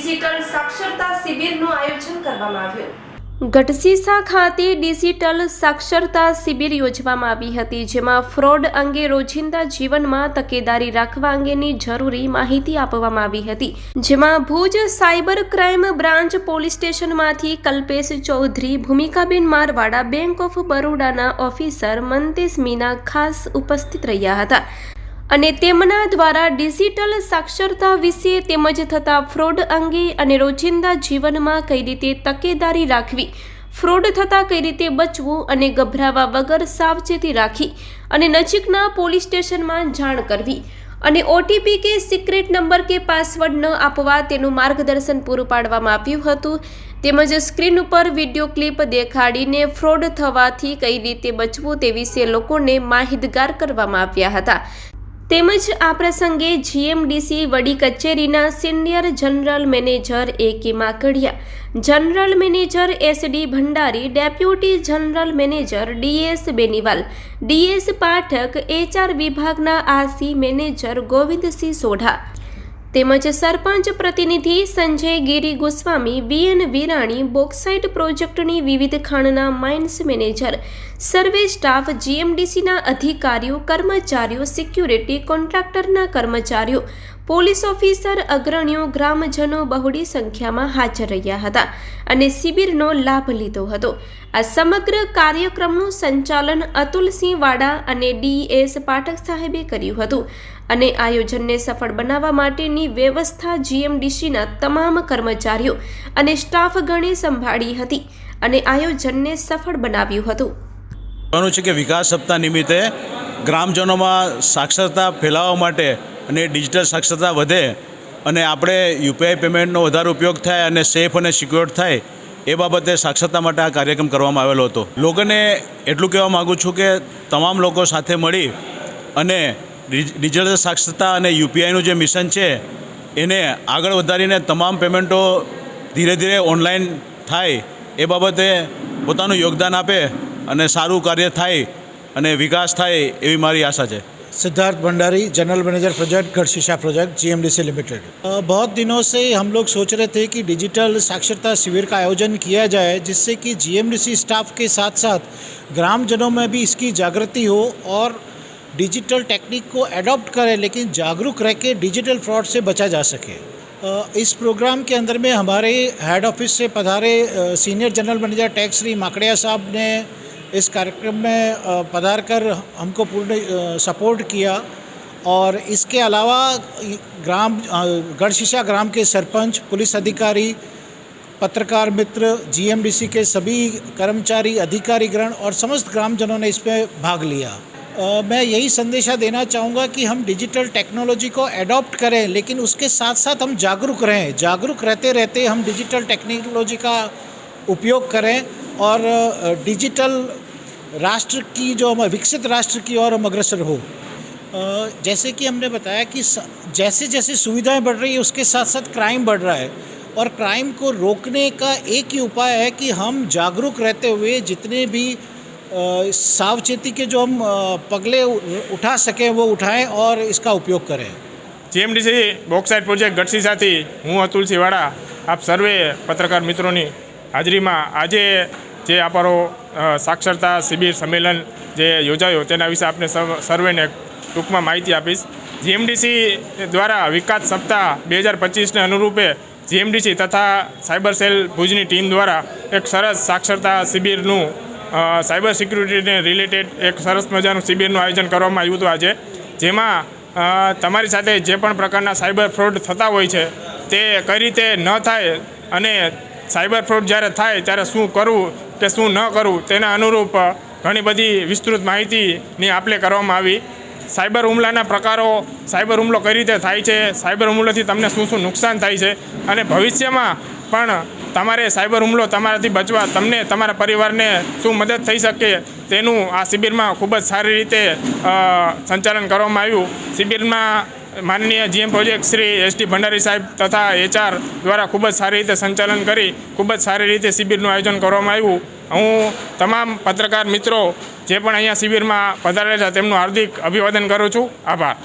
Digital સાક્ષરતા શિબિરનું આયોજન કરવામાં આવ્યું. ગઢસીસા ખાતે ડિજિટલ સાક્ષરતા શિબિર યોજવામાં આવી હતી, જેમાં ફ્રોડ અંગે રોજિંદા જીવનમાં તકેદારી રાખવા અંગેની જરૂરી માહિતી આપવામાં આવી હતી, જેમાં Bhuj cyber crime branch police સ્ટેશનમાંથી Kalpesh Chaudhary, ભૂમિકાબેન મારવાડા, બેંક ઓફ બરોડાના ઓફિસર મંતેશ મીના ખાસ ઉપસ્થિત રહ્યા હતા. અને તેમના દ્વારા ડિજિટલ સાક્ષરતા વિશે તેમજ થતા ફ્રોડ અંગે અને રોજિંદા જીવનમાં કઈ રીતે તકેદારી રાખવી ફ્રોડ થતાં કઈ રીતે બચવું અને ગભરાવા વગર સાવચેતી રાખી અને નજીકના પોલીસ સ્ટેશનમાં જાણ કરવી અને ઓટીપી કે સિક્રેટ નંબર કે પાસવર્ડ ન આપવા તેનું માર્ગદર્શન પૂરું પાડવામાં આવ્યું હતું. તેમજ સ્ક્રીન ઉપર વીડિયો ક્લિપ દેખાડીને ફ્રોડ થવાથી કઈ રીતે બચવું તે વિશે લોકોને માહિતગાર કરવામાં આવ્યા હતા. તેમજ આ પ્રસંગે જીએમડીસી વડી કચેરીના senior general manager A K Makadia. General manager S D Bhandari, deputy general manager DS Beniwal DS Pathak HR વિભાગના આસી મેનેજર ગોવિંદસિંહ સોઢા. તેમજ સરપંચ પ્રતિનિધિ સંજય ગિરી ગોસ્વામી, વીએન વિરાણી, બોક્સાઇટ પ્રોજેક્ટની વિવિધ ખાણના માઇન્સ મેનેજર, સર્વે સ્ટાફ, જીએમડીસીના અધિકારીઓ, કર્મચારીઓ, સિક્યુરિટી કોન્ટ્રાક્ટરના કર્મચારીઓ પોલીસ ઓફિસર અગ્રણીઓ ગ્રામજનો બહોળી સંખ્યામાં હાજર રહ્યા હતા અને શિબિરનો લાભ લીધો હતો. આ સમગ્ર કાર્યક્રમનું સંચાલન અતુલસિંહ વાડા અને ડીએસ પાઠક સાહેબે કર્યું હતું અને આયોજનને સફળ બનાવવા માટેની વ્યવસ્થા જીએમડીસીના તમામ કર્મચારીઓ અને સ્ટાફગણે સંભાળી હતી અને આયોજનને સફળ બનાવ્યું હતું. કહેવાનું છે કે વિકાસ સપ્તાહ નિમિત્તે ગ્રામજનોમાં સાક્ષરતા ફેલાવવા માટે અને ડિજિટલ સાક્ષરતા વધે અને આપણે યુપીઆઈ પેમેન્ટનો વધારે ઉપયોગ થાય અને સેફ અને સિક્યોર થાય એ બાબતે સાક્ષરતા માટે આ કાર્યક્રમ કરવામાં આવેલો હતો. લોકોને એટલું કહેવા માગું છું કે તમામ લોકો સાથે મળી અને ડિજિટલ સાક્ષરતા અને યુપીઆઈનું જે મિશન છે એને આગળ વધારીને તમામ પેમેન્ટો ધીરે ધીરે ઓનલાઈન થાય એ બાબતે પોતાનું યોગદાન આપે અને સારું કાર્ય થાય અને વિકાસ થાય એવી મારી આશા છે Siddharth Bhandari general manager project Gadhshisha project GMDC limited अ, बहुत दिनों से हम लोग सोच रहे थे कि डिजिटल साक्षरता शिविर का आयोजन किया जाए जिससे कि जीएमडीसी स्टाफ के साथ साथ ग्रामजनों में भी इसकी जागृति हो और डिजिटल टेक्निक को एडॉप्ट करें लेकिन जागरूक रह के डिजिटल फ्रॉड से बचा जा सके अ, इस प्रोग्राम के अंदर में हमारे हेड ऑफिस से पधारे अ, senior general manager tax Shri Makadia साहब ने इस कार्यक्रम में पधार कर हमको पूर्ण सपोर्ट किया और इसके अलावा ग्राम गढ़शीशा ग्राम के सरपंच पुलिस अधिकारी पत्रकार मित्र जीएमडीसी के सभी कर्मचारी अधिकारीगण और समस्त ग्रामजनों ने इसमें भाग लिया। अ, मैं यही संदेशा देना चाहूँगा कि हम डिजिटल टेक्नोलॉजी को एडॉप्ट करें लेकिन उसके साथ साथ हम जागरूक रहें। जागरूक रहते रहते हम डिजिटल टेक्नोलॉजी का उपयोग करें और डिजिटल राष्ट्र की जो हम विकसित राष्ट्र की ओर हम अग्रसर हो अ, जैसे कि हमने बताया कि स- जैसे जैसे सुविधाएं बढ़ रही है उसके साथ साथ क्राइम बढ़ रहा है और क्राइम को रोकने का एक ही उपाय है कि हम जागरूक रहते हुए जितने भी अ, सावचेती के जो हम अ, पगले उ- उठा सकें वो उठाएं और इसका उपयोग करें જીએમડીસી બોક્સાઇટ પ્રોજેક્ટ ગઢસીસાથી હું અતુલ સિવાડા આપ સર્વે પત્રકાર મિત્રોની હાજરીમાં આજે જે આપણો સાક્ષરતા શિબિર સંમેલન જે યોજાયો તેના વિશે આપણે સર્વ- સર્વેને ટૂંકમાં માહિતી આપીશ. જીએમડીસી દ્વારા વિકાસ સપ્તાહ બે હજાર પચીસને અનુરૂપે જીએમડીસી તથા સાયબર સેલ ભુજની ટીમ દ્વારા એક સરસ સાક્ષરતા શિબિરનું સાયબર સિક્યુરિટીને રિલેટેડ એક સરસ મજાનું શિબિરનું આયોજન કરવામાં આવ્યું હતું આજે. જેમાં તમારી સાથે જે પણ પ્રકારના સાયબર ફ્રોડ થતા હોય છે તે કઈ રીતે ન થાય અને સાયબર ફ્રોડ જ્યારે થાય, ત્યારે શું કરવું કે શું ન કરવું, તેના અનુરૂપ ઘણી બધી વિસ્તૃત માહિતીની આપલે કરવામાં આવી. સાયબર હુમલાના પ્રકારો, સાયબર હુમલો કઈ રીતે થાય છે, સાયબર હુમલોથી તમને શું શું નુકસાન થાય છે અને ભવિષ્યમાં પણ તમારે સાયબર હુમલો તમારાથી બચવા તમને, તમારા પરિવારને શું મદદ થઈ શકે તેનું આ શિબિરમાં ખૂબ જ સારી રીતે સંચાલન કરવામાં આવ્યું. શિબિરમાં માનનીય GM project Shri ST Bhandari સાહેબ તથા એચઆર દ્વારા ખૂબ જ સારી રીતે સંચાલન કરી, ખૂબ જ સારી રીતે શિબિરનું આયોજન કરવામાં આવ્યું. હું તમામ પત્રકાર મિત્રો જે પણ અહીંયા શિબિરમાં પધારેલા તેમનું હાર્દિક અભિવાદન કરું છું. આભાર.